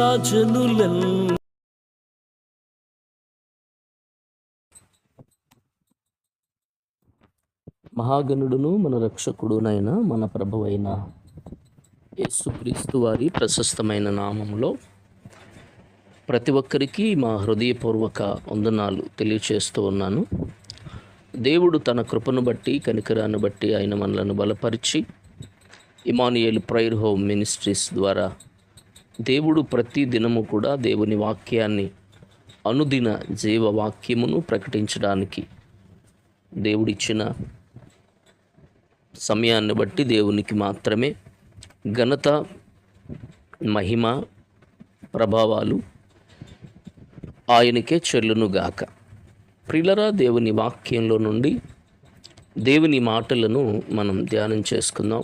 జనులన్ మహాగణుడును మన రక్షకుడునైన మన ప్రభువైన యేసుక్రీస్తు వారి ప్రశస్తమైన నామంలో ప్రతి ఒక్కరికి మా హృదయపూర్వక వందనాలు తెలియచేస్తూ ఉన్నాను. దేవుడు తన కృపను బట్టి కనికరాన్ని బట్టి ఆయన మనలను బలపరిచి ఇమానుయేల్ ప్రైర్ హోమ్ మినిస్ట్రీస్ ద్వారా దేవుడు ప్రతి దినము కూడా దేవుని వాక్యాన్ని అనుదిన జీవ వాక్యమును ప్రకటించడానికి దేవుడిచ్చిన సమయాన్ని బట్టి దేవునికి మాత్రమే ఘనత మహిమ ప్రభావాలు ఆయనకే చెల్లునుగాక ప్రిలరా దేవుని వాక్యంలో నుండి దేవుని మాటలను మనం ధ్యానం చేసుకుందాం.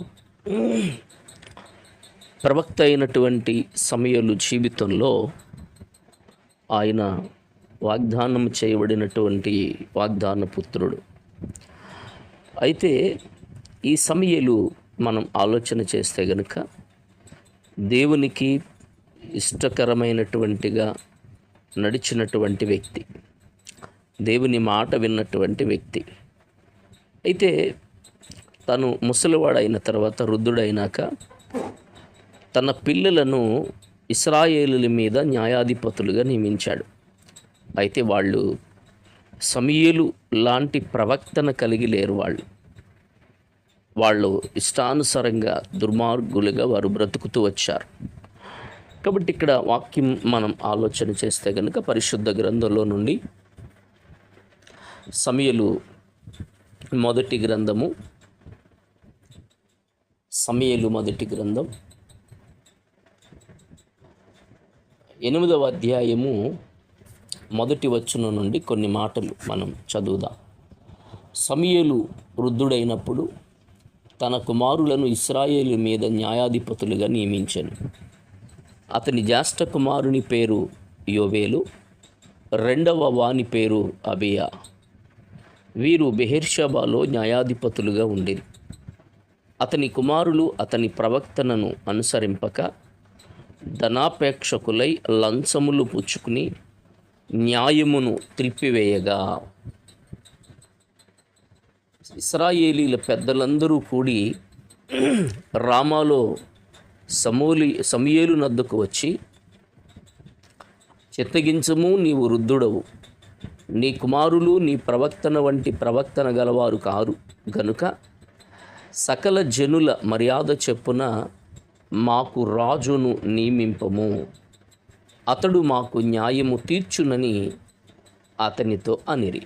ప్రవక్త అయినటువంటి సమయలు జీవితంలో ఆయన వాగ్దానం చేయబడినటువంటి వాగ్దాన పుత్రుడు. అయితే ఈ సమయలు మనం ఆలోచన చేస్తే గనుక దేవునికి ఇష్టకరమైనటువంటిగా నడిచినటువంటి వ్యక్తి దేవుని మాట విన్నటువంటి వ్యక్తి. అయితే తను ముసలివాడైన తర్వాత వృద్ధుడైనాక తన పిల్లలను ఇస్రాయేలుల మీద న్యాయాధిపతులుగా నియమించాడు. అయితే వాళ్ళు సమీయులు లాంటి ప్రవక్తన కలిగి లేరు వాళ్ళు. వాళ్ళు ఇష్టానుసారంగా దుర్మార్గులుగా వారు బ్రతుకుతూ వచ్చారు. కాబట్టి ఇక్కడ వాక్యం మనం ఆలోచన చేస్తే కనుక పరిశుద్ధ గ్రంథంలో నుండి సమయలు మొదటి గ్రంథము సమయలు మొదటి గ్రంథం ఎనిమిదవ అధ్యాయము మొదటి వచ్చున నుండి కొన్ని మాటలు మనం చదువుదాం. సమయలు వృద్ధుడైనప్పుడు తన కుమారులను ఇస్రాయేలు మీద న్యాయాధిపతులుగా నియమించాను. అతని జ్యేష్ఠ కుమారుని పేరు యోవేలు రెండవ వాని పేరు అబియా. వీరు బెహెర్షాబాలో న్యాయాధిపతులుగా ఉండేది అతని కుమారులు అతని ప్రవక్తనను అనుసరింపక ధనాపేక్షకులై లంచములు పుచ్చుకుని న్యాయమును త్రిప్పివేయగా. ఇస్రాయేలీల పెద్దలందరూ కూడి రామాలో సమూలి సమయేలు నద్దకు వచ్చి చిత్తగించము నీవు వృద్ధుడవు. నీ కుమారులు నీ ప్రవక్తన వంటి ప్రవక్తన గలవారు కారు. గనుక సకల జనుల మర్యాద చెప్పున మాకు రాజును నియమింపము. అతడు మాకు న్యాయము తీర్చునని అతనితో అనిరి.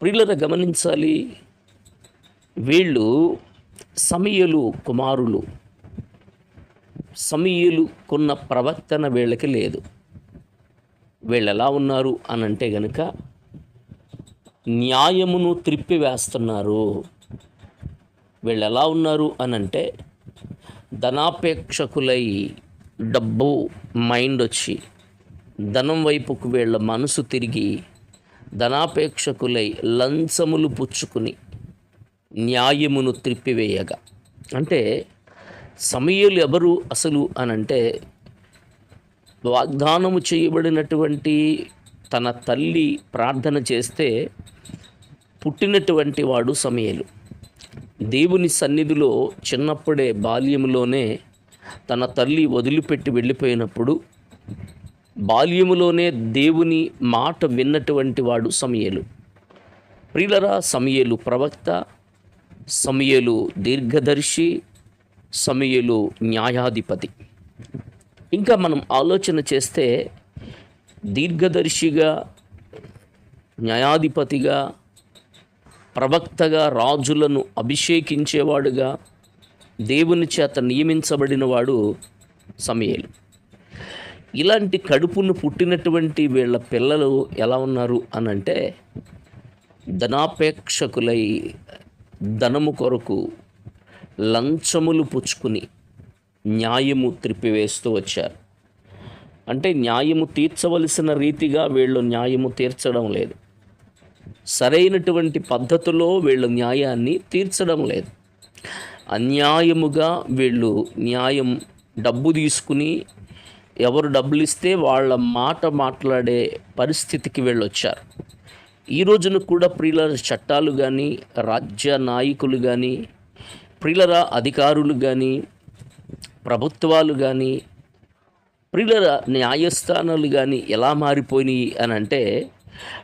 ప్రియులర గమనించాలి. వీళ్ళు సమయలు కుమారులు. సమీయులు కొన్న ప్రవర్తన వీళ్ళకి లేదు. వీళ్ళు ఎలా ఉన్నారు అని అంటే గనుక న్యాయమును త్రిప్పివేస్తున్నారు. వీళ్ళు ఎలా ఉన్నారు అని అంటే ధనాపేక్షకులై డబ్బు మైండ్ వచ్చి ధనం వైపుకు వీళ్ళ మనసు తిరిగి ధనాపేక్షకులై లంచములు పుచ్చుకుని న్యాయమును త్రిప్పివేయగా. అంటే సమయలు ఎవరు అసలు అనంటే వాగ్దానము చేయబడినటువంటి తన తల్లి ప్రార్థన చేస్తే పుట్టినటువంటి వాడు సమయలు. దేవుని సన్నిధిలో చిన్నప్పుడే బాల్యంలోనే తన తల్లి వదిలిపెట్టి వెళ్ళిపోయినప్పుడు బాల్యములోనే దేవుని మాట విన్నటువంటి వాడు సమయలు. ప్రిలరా సమయలు ప్రవక్త సమయలు దీర్ఘదర్శి సమయలు న్యాయాధిపతి. ఇంకా మనం ఆలోచన చేస్తే దీర్ఘదర్శిగా న్యాయాధిపతిగా ప్రవక్తగా రాజులను అభిషేకించేవాడుగా దేవుని చేత నియమించబడినవాడు సమయలు. ఇలాంటి కడుపును పుట్టినటువంటి వీళ్ళ పిల్లలు ఎలా ఉన్నారు అనంటే ధనాపేక్షకులై ధనము కొరకు లంచములు పుచ్చుకుని న్యాయము త్రిప్పివేస్తూ వచ్చారు. అంటే న్యాయము తీర్చవలసిన రీతిగా వీళ్ళు న్యాయము తీర్చడం లేదు. సరైనటువంటి పద్ధతిలో వీళ్ళు న్యాయాన్ని తీర్చడం లేదు. అన్యాయముగా వీళ్ళు న్యాయం డబ్బు తీసుకుని ఎవరు డబ్బులు ఇస్తే వాళ్ళ మాట మాట్లాడే పరిస్థితికి వెళ్ళొచ్చారు. ఈ రోజున కూడా ప్రియుల చట్టాలు కానీ రాజ్య నాయకులు కానీ ప్రియుల అధికారులు కానీ ప్రభుత్వాలు కానీ ప్రియుల న్యాయస్థానాలు కానీ ఎలా మారిపోయినాయి అని అంటే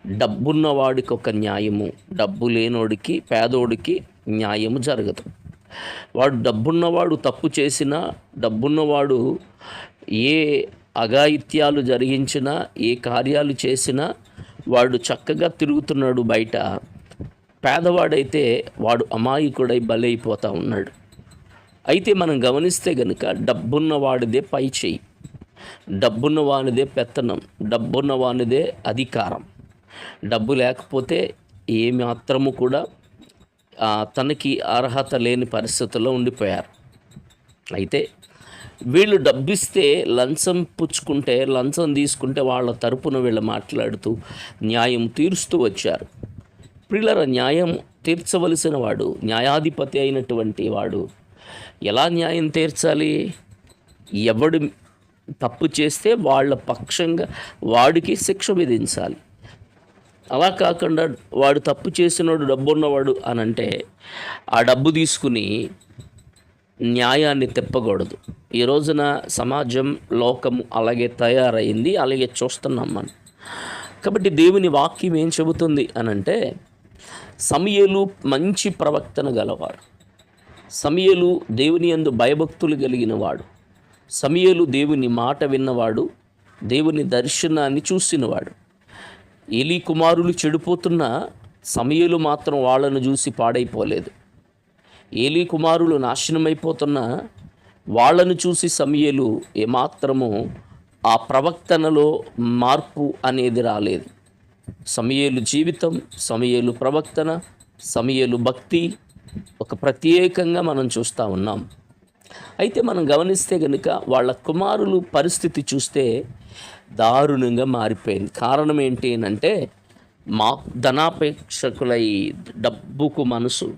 డబ్బున్నవాడికి ఒక న్యాయము డబ్బు లేనోడికి పేదోడికి న్యాయము జరగదు. వాడు డబ్బున్నవాడు తప్పు చేసినా డబ్బున్నవాడు ఏ అఘాయిత్యాలు జరిగించినా ఏ కార్యాలు చేసినా వాడు చక్కగా తిరుగుతున్నాడు బయట. పేదవాడైతే వాడు అమాయకుడై బలైపోతూ ఉన్నాడు. అయితే మనం గమనిస్తే గనుక డబ్బున్న వాడిదే పై చేయి డబ్బున్నవానిదే పెత్తనం. డబ్బున్నవానిదే అధికారం. డబ్బు లేకపోతే ఏ మాత్రము కూడా తనకి అర్హత లేని పరిస్థితుల్లో ఉండిపోయారు. అయితే వీళ్ళు డబ్బిస్తే లంచం పుచ్చుకుంటే లంచం తీసుకుంటే వాళ్ళ తరపున వీళ్ళు మాట్లాడుతూ న్యాయం తీరుస్తూ వచ్చారు. ప్రిల్లర న్యాయం తీర్చవలసిన వాడు న్యాయాధిపతి అయినటువంటి వాడు ఎలా న్యాయం తీర్చాలి? ఎవడు తప్పు చేస్తే వాళ్ళ పక్షంగా వాడికి శిక్ష విధించాలి. అలా కాకుండా వాడు తప్పు చేసినోడు డబ్బు ఉన్నవాడు అని అంటే ఆ డబ్బు తీసుకుని న్యాయాన్ని తిప్పకూడదు. ఈ రోజున సమాజం లోకం అలాగే తయారైంది అలాగే చూస్తున్నాం మనం. కాబట్టి దేవుని వాక్యం ఏం చెబుతుంది అనంటే సమయలు మంచి ప్రవక్తన గలవాడు సమయలు దేవుని యందు భయభక్తులు కలిగిన వాడు సమయలు దేవుని మాట విన్నవాడు దేవుని దర్శనాన్ని చూసినవాడు. ఏలీ కుమారులు చెడిపోతున్న సమయలు మాత్రం వాళ్ళను చూసి పాడైపోలేదు. ఏలీ కుమారులు నాశనమైపోతున్న వాళ్ళను చూసి సమయలు ఏమాత్రము ఆ ప్రవక్తనలో మార్పు అనేది రాలేదు. సమయలు జీవితం సమయలు ప్రవక్తన సమయలు భక్తి ఒక ప్రత్యేకంగా మనం చూస్తూ ఉన్నాం. అయితే మనం గమనిస్తే కనుక వాళ్ళ కుమారులు పరిస్థితి చూస్తే దారుణంగా మారిపోయింది. కారణం ఏంటి అంటే మా ధనాపేక్షకులై డబ్బుకు మనసు.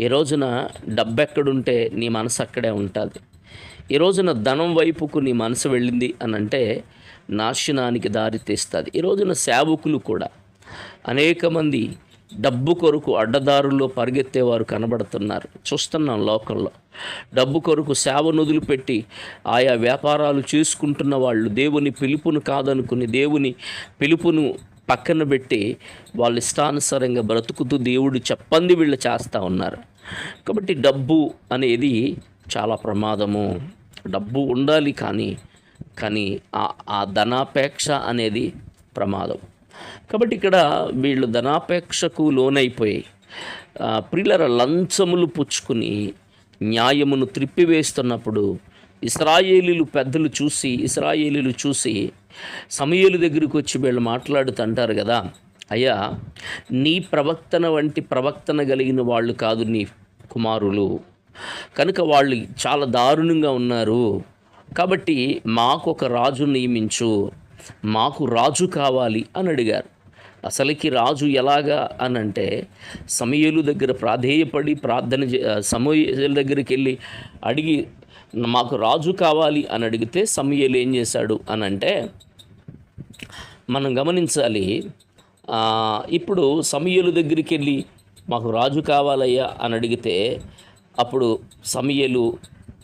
ఈ రోజున డబ్బు ఎక్కడుంటే నీ మనసు అక్కడే ఉంటుంది. ఈ రోజున ధనం వైపుకు నీ మనసు వెళ్ళింది అని అంటే నాశనానికి దారి తీస్తుంది ఈ రోజున సేవకులు కూడా అనేక మంది డబ్బు కొరకు అడ్డదారుల్లో పరిగెత్తేవారు కనబడుతున్నారు. చూస్తున్నాం లోకంలో. డబ్బు కొరకు సేవను వదిలిపెట్టి ఆయా వ్యాపారాలు చేసుకుంటున్న వాళ్ళు దేవుని పిలుపును కాదనుకుని దేవుని పిలుపును పక్కన పెట్టి వాళ్ళ ఇష్టానుసారంగా బ్రతుకుతూ దేవుడు చెప్పంది వీళ్ళు చేస్తూ ఉన్నారు. కాబట్టి డబ్బు అనేది చాలా ప్రమాదము. డబ్బు ఉండాలి కానీ కానీ ఆ ఆ ధనాపేక్ష అనేది ప్రమాదం. కాబట్టి ఇక్కడ వీళ్ళు ధనాపేక్షకు లోనైపోయి ప్రిల్లర లంచములు పుచ్చుకుని న్యాయమును త్రిప్పివేస్తున్నప్పుడు ఇస్రాయేలీలు పెద్దలు చూసి ఇస్రాయేలీలు చూసి సమయలు దగ్గరికి వచ్చి వీళ్ళు మాట్లాడుతుంటారు కదా అయ్యా నీ ప్రవక్తన వంటి ప్రవక్తన కలిగిన వాళ్ళు కాదు నీ కుమారులు. కనుక వాళ్ళు చాలా దారుణంగా ఉన్నారు. కాబట్టి మాకు ఒక రాజు నియమించు. మాకు రాజు కావాలి అని అడిగారు. అసలుకి రాజు ఎలాగా అని అంటే సమయలు దగ్గర ప్రాధేయపడి ప్రార్థన చే సమయల దగ్గరికి వెళ్ళి అడిగి మాకు రాజు కావాలి అని అడిగితే సమయలు ఏం చేశాడు అని అంటే మనం గమనించాలి ఇప్పుడు సమయలు దగ్గరికి వెళ్ళి మాకు రాజు కావాలయ్యా అని అడిగితే అప్పుడు సమయలు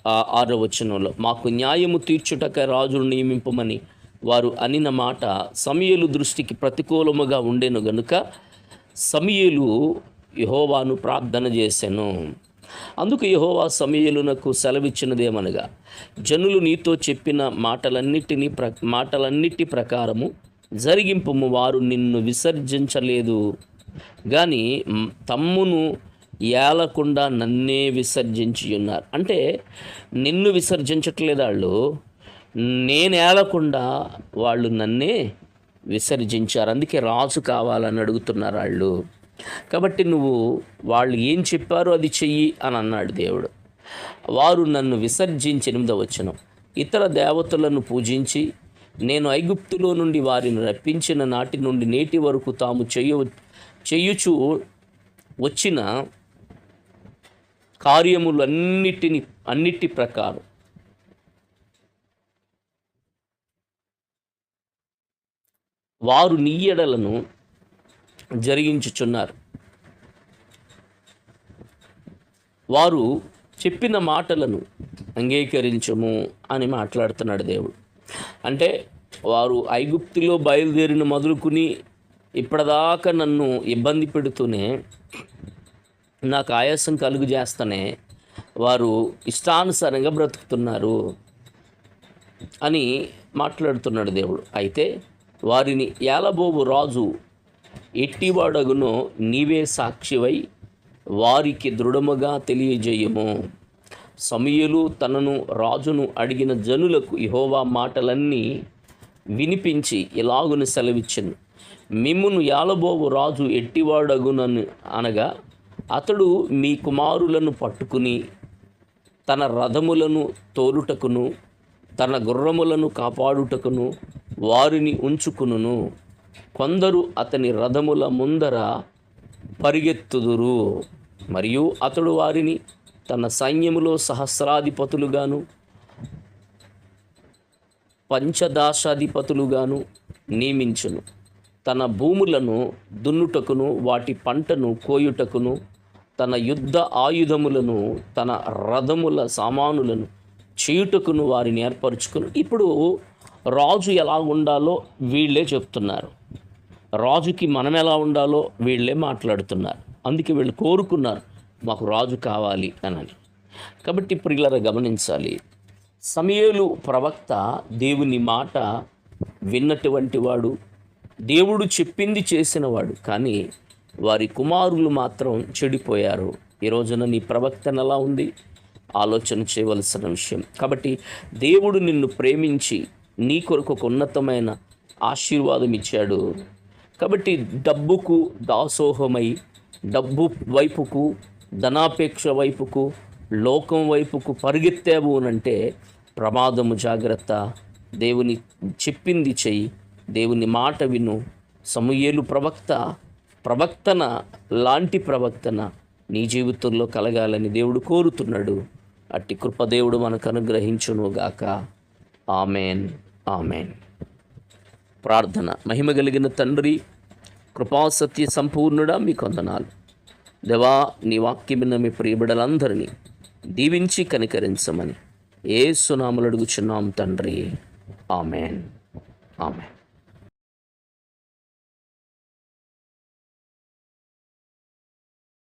ఆ, ఆరో వచనంలో మాకు న్యాయము తీర్చుటక రాజును నియమింపమని వారు అనిన మాట సమయలు దృష్టికి ప్రతికూలముగా ఉండెను గనుక సమయలు యహోవాను ప్రార్థన చేశాను అందుకు యహోవా సమయలునకు సెలవిచ్చినదేమనగా జనులు నీతో చెప్పిన మాటలన్నిటినీ ప్ర మాటలన్నిటి ప్రకారము జరిగింపుము వారు నిన్ను విసర్జించలేదు. కానీ తమ్మును ఏలకుండా నన్నే విసర్జించి ఉన్నారు అంటే నిన్ను విసర్జించట్లేదు వాళ్ళు నేను ఏలకుండా వాళ్ళు నన్నే విసర్జించారు. అందుకే రాజు కావాలని అడుగుతున్నారు వాళ్ళు. కాబట్టి నువ్వు వాళ్ళు ఏం చెప్పారో అది చెయ్యి అని అన్నాడు దేవుడు. వారు నన్ను విసర్జించి ఎనిమిదవ వచనం. ఇతర దేవతలను పూజించి నేను ఐగుప్తులో నుండి వారిని రప్పించిన నాటి నుండి నేటి వరకు తాము చెయ్య చెయ్యుచు వచ్చిన కార్యములన్నిటిని అన్నిటి ప్రకారం వారు నీయడలను జరిగించుచున్నారు. వారు చెప్పిన మాటలను అంగీకరించము అని మాట్లాడుతున్నాడు దేవుడు. అంటే వారు ఐగుప్తిలో బయలుదేరిన మొదలుకుని ఇప్పటిదాకా నన్ను ఇబ్బంది పెడుతూనే నాకు ఆయాసం కలుగు చేస్తూనే వారు ఇష్టానుసారంగా బ్రతుకుతున్నారు అని మాట్లాడుతున్నాడు దేవుడు. అయితే వారిని ఏలబోవు రాజు ఎట్టివాడగునో నీవే సాక్షివై వారికి దృఢముగా తెలియజేయము. సమయలు తనను రాజును అడిగిన జనులకు ఇహోవా మాటలన్నీ వినిపించి ఇలాగును సెలవిచ్చింది మిమ్మును యాలబోవు రాజు ఎట్టివాడగునను అనగా అతడు మీ కుమారులను పట్టుకుని తన రథములను తోలుటకును తన గుర్రములను కాపాడుటకును వారిని ఉంచుకును కొందరు అతని రథముల ముందర పరిగెత్తుదురు. మరియు అతడు వారిని తన సైన్యములో సహస్రాధిపతులుగాను పంచదాశాధిపతులుగాను నియమించును. తన భూములను దున్నుటకును వాటి పంటను కోయుటకును తన యుద్ధ ఆయుధములను తన రథముల సామానులను చేయుటకును వారిని ఏర్పరచుకును. ఇప్పుడు రాజు ఎలా ఉండాలో వీళ్ళే చెప్తున్నారు. రాజుకి మనం ఎలా ఉండాలో వీళ్ళే మాట్లాడుతున్నారు. అందుకే వీళ్ళు కోరుకున్నారు మాకు రాజు కావాలి అని కాబట్టి ప్రియులర గమనించాలి. సమయలు ప్రవక్త దేవుని మాట విన్నటువంటి వాడు దేవుడు చెప్పింది చేసినవాడు కానీ వారి కుమారులు మాత్రం చెడిపోయారు. ఈ రోజున నీ ప్రవక్తన ఎలా ఉంది? ఆలోచన చేయవలసిన విషయం. కాబట్టి దేవుడు నిన్ను ప్రేమించి నీ కొరకు ఒక ఉన్నతమైన ఆశీర్వాదం ఇచ్చాడు. కాబట్టి డబ్బుకు దాసోహమై డబ్బు వైపుకు ధనాపేక్ష వైపుకు లోకం వైపుకు పరిగెత్తావు అనంటే ప్రమాదము జాగ్రత్త. దేవుని చెప్పింది చెయ్యి. దేవుని మాట విను. సమూయేలు ప్రవక్త ప్రవక్తన లాంటి ప్రవక్తన నీ జీవితంలో కలగాలని దేవుడు కోరుతున్నాడు. అట్టి కృపదేవుడు మనకు అనుగ్రహించునుగాక. ఆమెన్. ఆమెన్. ప్రార్థన. మహిమ కలిగిన తండ్రి కృపాసత్య సంపూర్ణుడా మీ కొందనాలు దేవా నీ వాక్యమిన్న మీ ప్రియబిడలందరినీ దీవించి కనికరించమని ఏ సునాములు అడుగుచున్నాం తండ్రి. ఆమెన్. ఆమెన్.